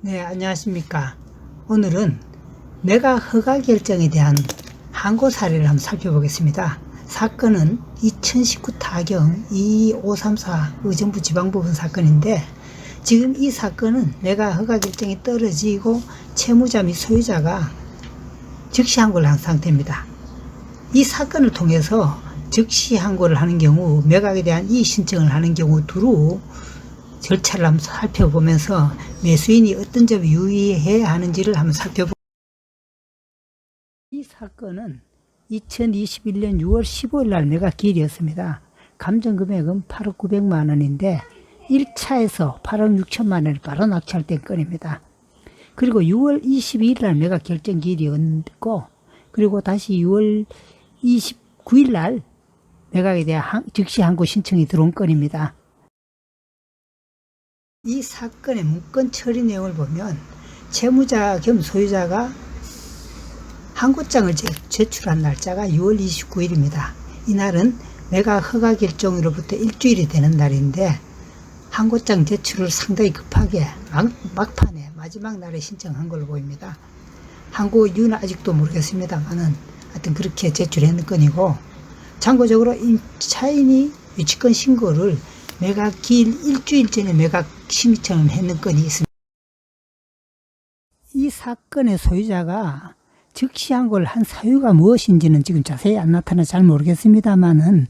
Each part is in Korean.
네, 안녕하십니까. 오늘은 매각 허가 결정에 대한 항고 사례를 한번 살펴보겠습니다. 사건은 2019 타경 22534 의정부 지방법원 사건인데 지금 이 사건은 매각 허가 결정이 떨어지고 채무자 및 소유자가 즉시 항고를 한 상태입니다. 이 사건을 통해서 즉시 항고를 하는 경우 매각에 대한 이의 신청을 하는 경우 두루 절차를 한번 살펴보면서 매수인이 어떤 점을 유의해야 하는지를 한번 살펴보. 이 사건은 2021년 6월 15일 날 매각 기일이었습니다. 감정 금액은 8억 900만 원인데 1차에서 8억 6천만 원을 바로 낙찰된 건입니다. 그리고 6월 22일 날 매각 결정 기일이었고 그리고 다시 6월 29일 날 매각에 대한 항- 즉시 항고 신청이 들어온 건입니다. 이 사건의 문건 처리 내용을 보면 채무자 겸 소유자가 항고장을 제- 제출한 날짜가 6월 29일입니다. 이날은 매각 허가 결정으로부터 일주일이 되는 날인데 항고장 제출을 상당히 급하게 막, 막판에 마지막 날에 신청한 걸로 보입니다. 항고 이유는 아직도 모르겠습니다만은 하여튼 그렇게 제출했는 건이고 참고적으로 임차인이 위치권 신고를 매각 기일 일주일 전에 매각 심의청을 했는 건이 있습니다. 이 사건의 소유자가 즉시 항고를 한 사유가 무엇인지는 지금 자세히 안 나타나 잘 모르겠습니다만은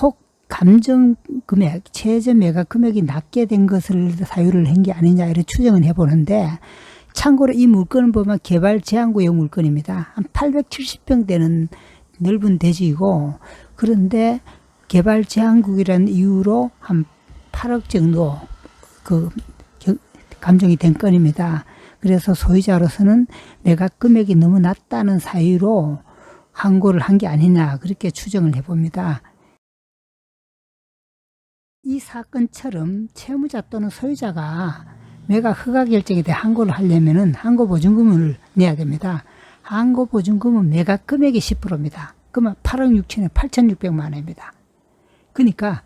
혹 감정 금액, 최저 매각 금액이 낮게 된 것을 사유를 한 게 아니냐 이런 추정을 해보는데 참고로 이 물건을 보면 개발 제한구역 물건입니다. 한 870평 되는 넓은 대지이고 그런데 개발 제한국이라는 이유로 한 8억 정도 그 겨- 감정이 된 건입니다. 그래서 소유자로서는 매각 금액이 너무 낮다는 사유로 항고를 한 게 아니냐 그렇게 추정을 해봅니다. 이 사건처럼 채무자 또는 소유자가 매각 허가 결정에 대해 항고를 하려면은 항고 보증금을 내야 됩니다. 항고 보증금은 매각 금액의 10%입니다. 그러면 8억 6천에 8,600만 원입니다. 그러니까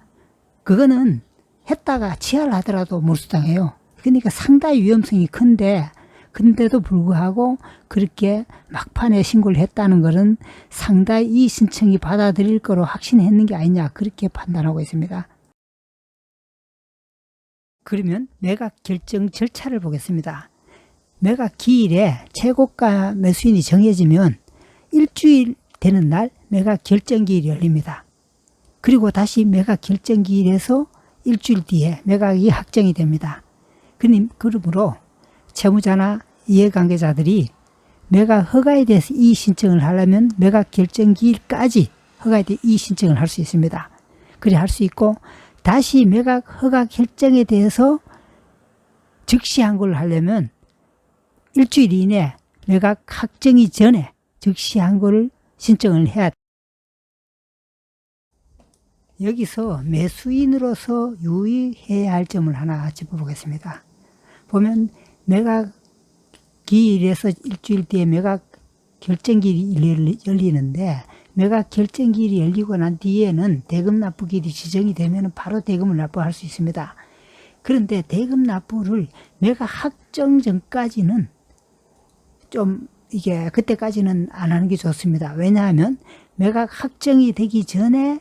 그거는 했다가 지하를 하더라도 몰수당해요. 그러니까 상당히 위험성이 큰데 근데도 불구하고 그렇게 막판에 신고를 했다는 것은 상당히 이 신청이 받아들일 거로 확신했는 게 아니냐 그렇게 판단하고 있습니다. 그러면 매각 결정 절차를 보겠습니다. 매각 기일에 최고가 매수인이 정해지면 일주일 되는 날 매각 결정 기일이 열립니다. 그리고 다시 매각 결정 기일에서 일주일 뒤에 매각이 확정이 됩니다. 그러므로 채무자나 이해관계자들이 매각 허가에 대해서 이의 신청을 하려면 매각 결정 기일까지 허가에 대해 이의 신청을 할 수 있습니다. 그래 할 수 있고 다시 매각 허가 결정에 대해서 즉시 항고를 하려면 일주일 이내 매각 확정이 전에 즉시 항고를 신청을 해야 여기서 매수인으로서 유의해야 할 점을 하나 짚어보겠습니다. 보면 매각 기일에서 일주일 뒤에 매각 결정기일이 열리는데 매각 결정기일이 열리고 난 뒤에는 대금 납부기일이 지정이 되면 바로 대금을 납부할 수 있습니다. 그런데 대금 납부를 매각 확정 전까지는 좀 이게 그때까지는 안 하는 게 좋습니다. 왜냐하면 매각 확정이 되기 전에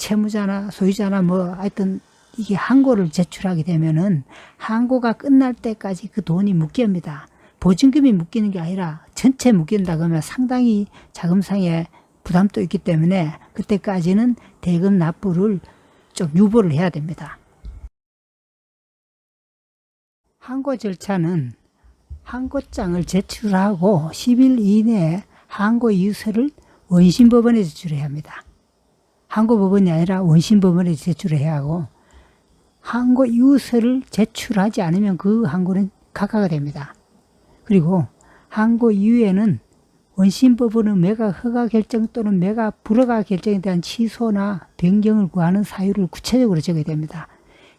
채무자나 소유자나 뭐 하여튼 이게 항고를 제출하게 되면은 항고가 끝날 때까지 그 돈이 묶입니다. 보증금이 묶이는 게 아니라 전체 묶인다 그러면 상당히 자금상의 부담도 있기 때문에 그때까지는 대금 납부를 좀 유보를 해야 됩니다. 항고 절차는 항고장을 제출하고 10일 이내에 항고 이유서를 원심법원에 제출해야 합니다. 항고 법원이 아니라 원심 법원에 제출해야 하고 항고 이유서를 제출하지 않으면 그 항고는 각하가 됩니다. 그리고 항고 이후에는 원심 법원은 매각 허가 결정 또는 매각 불허가 결정에 대한 취소나 변경을 구하는 사유를 구체적으로 적어야 됩니다.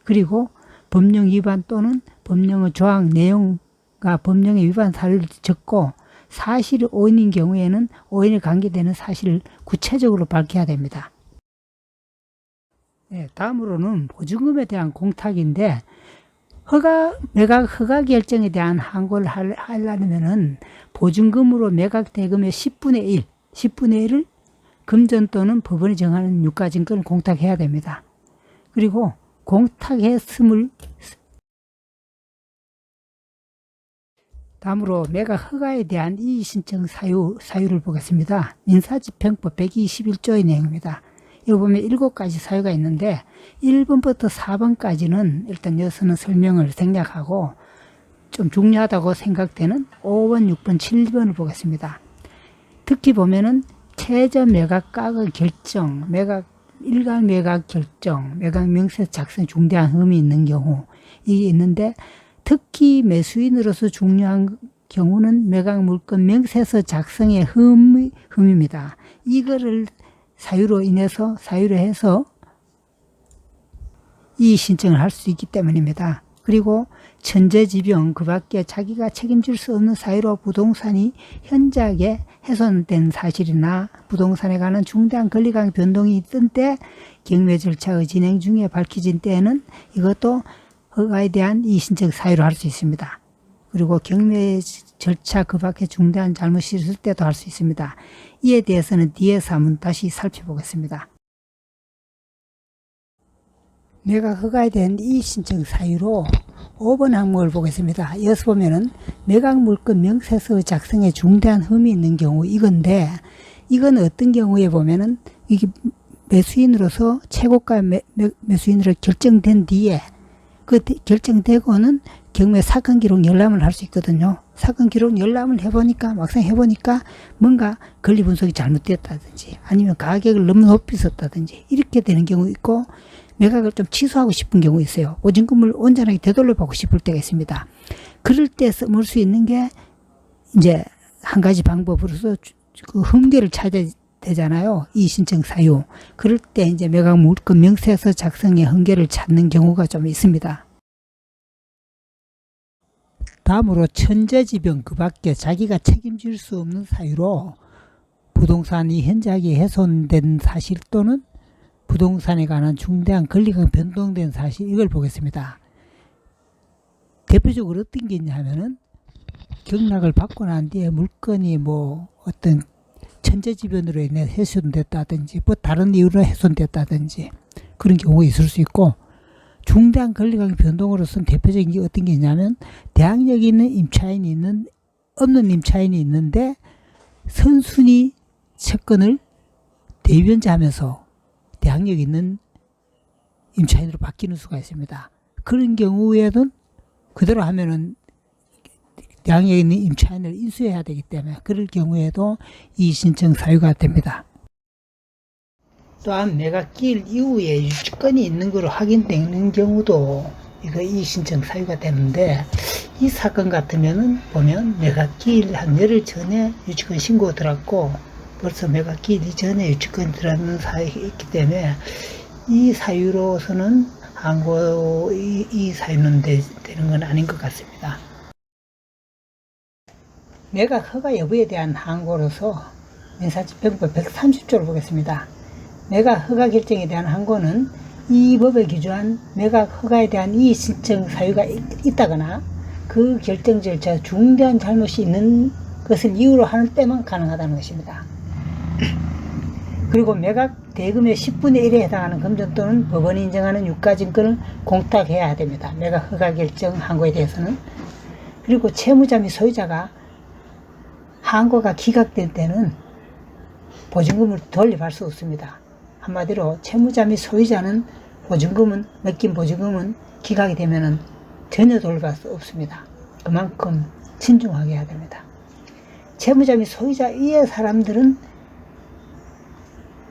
그리고 법령 위반 또는 법령의 조항 내용과 법령의 위반 사유를 적고 사실이 오인인 경우에는 오인에 관계되는 사실을 구체적으로 밝혀야 됩니다. 네, 다음으로는 보증금에 대한 공탁인데 허가 매각 허가 결정에 대한 항고를 할- 하려면은 보증금으로 매각 대금의 10분의 1, 10분의 1을 금전 또는 법원이 정하는 유가 증권을 공탁해야 됩니다. 그리고 공탁했음을 다음으로 매각 허가에 대한 이의 신청 사유, 사유를 보겠습니다. 민사집행법 121조의 내용입니다. 여기 보면 7가지 사유가 있는데 1번부터 4번까지는 일단 여기서는 설명을 생략하고 좀 중요하다고 생각되는 5번, 6번, 7번을 보겠습니다. 특히 보면은 최저 매각 가격 결정, 매각 일괄 매각 결정, 매각 명세 작성 중대한 흠이 있는 경우 이게 있는데 특히 매수인으로서 중요한 경우는 매각 물건 명세서 작성의 흠이, 흠입니다. 이거를 사유로 인해서 사유로 해서 이 신청을 할 수 있기 때문입니다. 그리고 천재지병 그 밖에 자기가 책임질 수 없는 사유로 부동산이 현저하게 훼손된 사실이나 부동산에 관한 중대한 권리관 변동이 있던 때 경매 절차의 진행 중에 밝혀진 때에는 이것도 허가에 대한 이 신청 사유로 할 수 있습니다. 그리고 경매 절차 그 밖에 중대한 잘못이 있을 때도 할 수 있습니다. 이에 대해서는 뒤에서 한번 다시 살펴보겠습니다. 내가 허가에 대한 이 신청 사유로 5번 항목을 보겠습니다. 여기서 보면은 매각 물건 명세서 작성에 중대한 흠이 있는 경우 이건데 이건 어떤 경우에 보면은 이게 매수인으로서 최고가 매, 매, 수인으로 결정된 뒤에 그 디- 결정되고는 경매 사건 기록 열람을 할 수 있거든요. 사건 기록 열람을 해보니까 막상 해보니까 뭔가 권리 분석이 잘못됐다든지 아니면 가격을 너무 높이 썼다든지 이렇게 되는 경우 있고 매각을 좀 취소하고 싶은 경우 있어요. 보증금을 온전하게 되돌려받고 싶을 때가 있습니다. 그럴 때 써볼 수 있는 게 이제 한 가지 방법으로서 주- 그 흠계를 찾아야 되잖아요. 이 신청 사유. 그럴 때 이제 매각 물건 명세서 작성의 흠계를 찾는 경우가 좀 있습니다. 다음으로 천재지병 그 밖에 자기가 책임질 수 없는 사유로 부동산이 현저하게 훼손된 사실 또는 부동산에 관한 중대한 권리가 변동된 사실 이걸 보겠습니다. 대표적으로 어떤 게 있냐 하면은 경락을 받고 난 뒤에 물건이 뭐 어떤 천재지변으로 인해 훼손됐다든지 뭐 다른 이유로 훼손됐다든지 그런 경우가 있을 수 있고 중대한 권리관계 변동으로서는 대표적인 게 어떤 게 있냐면 대항력이 있는 임차인이 있는 없는 임차인이 있는데 선순위 채권을 대변자하면서 대항력 있는 임차인으로 바뀌는 수가 있습니다. 그런 경우에는 그대로 하면은 대항력 있는 임차인을 인수해야 되기 때문에 그럴 경우에도 이 신청 사유가 됩니다. 또한 매각 기일 이후에 유치권이 있는 것으로 확인되는 경우도 이거 이 신청 사유가 되는데 이 사건 같으면은 보면 매각 기일 한 열흘 전에 유치권 신고 들었고 벌써 매각 기일 이전에 유치권 들었는 사유가 있기 때문에 이 사유로서는 항고 이, 이 사유는 되, 되는 건 아닌 것 같습니다. 매각 허가 여부에 대한 항고로서 민사집행법 130조를 보겠습니다. 매각 허가 결정에 대한 항고는 이 법에 기조한 매각 허가에 대한 이의 신청 사유가 있- 있다거나 그 결정 절차 중대한 잘못이 있는 것을 이유로 하는 때만 가능하다는 것입니다. 그리고 매각 대금의 10분의 1에 해당하는 금전 또는 법원이 인정하는 유가증권을 공탁해야 됩니다. 매각 허가 결정 항고에 대해서는. 그리고 채무자 및 소유자가 항고가 기각된 때는 보증금을 돌려받을 수 없습니다. 한마디로 채무자 및 소유자는 보증금은 맡긴 보증금은 기각이 되면은 전혀 돌려받을 수 없습니다. 그만큼 신중하게 해야 됩니다. 채무자 및 소유자 이의 사람들은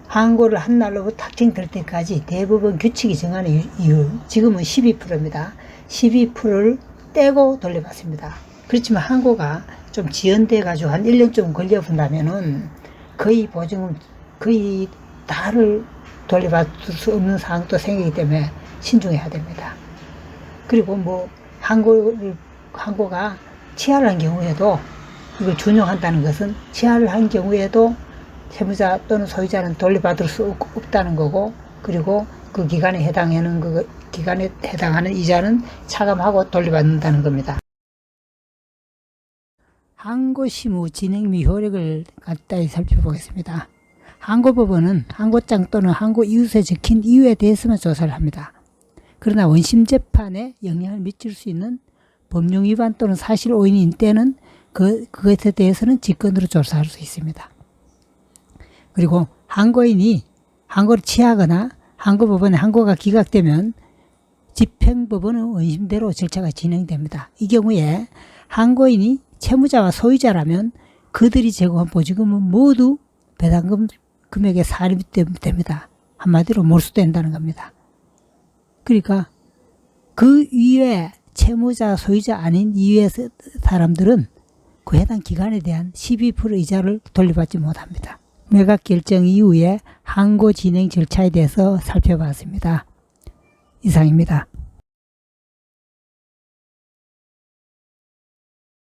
항고를 한 날로부터 확정될 때까지 대법원 규칙이 정하는 유- 이유 지금은 12%입니다. 12%를 떼고 돌려받습니다. 그렇지만 항고가 좀 지연돼 가지고 한 1년 좀 걸려 본다면은 거의 보증금 거의 다를 돌려받을 수 없는 상황도 생기기 때문에 신중해야 됩니다. 그리고 뭐 항고를 항고가 치아를 한 경우에도 이걸 준용한다는 것은 치아를 한 경우에도 채무자 또는 소유자는 돌려받을 수 없- 없다는 거고 그리고 그 기간에 해당하는 그 기간에 해당하는 이자는 차감하고 돌려받는다는 겁니다. 항고시무 진행 미 효력을 간단히 살펴보겠습니다. 항고법원은 항고장 또는 항고 이웃에 적힌 이유에 대해서만 조사를 합니다. 그러나 원심 재판에 영향을 미칠 수 있는 법령 위반 또는 사실 오인인 때는 그, 그것에 대해서는 직권으로 조사할 수 있습니다. 그리고 항고인이 항고를 취하거나 항고법원에 항고가 기각되면 집행법원은 원심대로 절차가 진행됩니다. 이 경우에 항고인이 채무자와 소유자라면 그들이 제공한 보증금은 모두 배당금 금액의 산입이 됩니다. 한마디로 몰수된다는 겁니다. 그러니까 그 이외에 채무자, 소유자 아닌 이외의 사람들은 그 해당 기간에 대한 12% 이자를 돌려받지 못합니다. 매각 결정 이후에 항고 진행 절차에 대해서 살펴봤습니다. 이상입니다.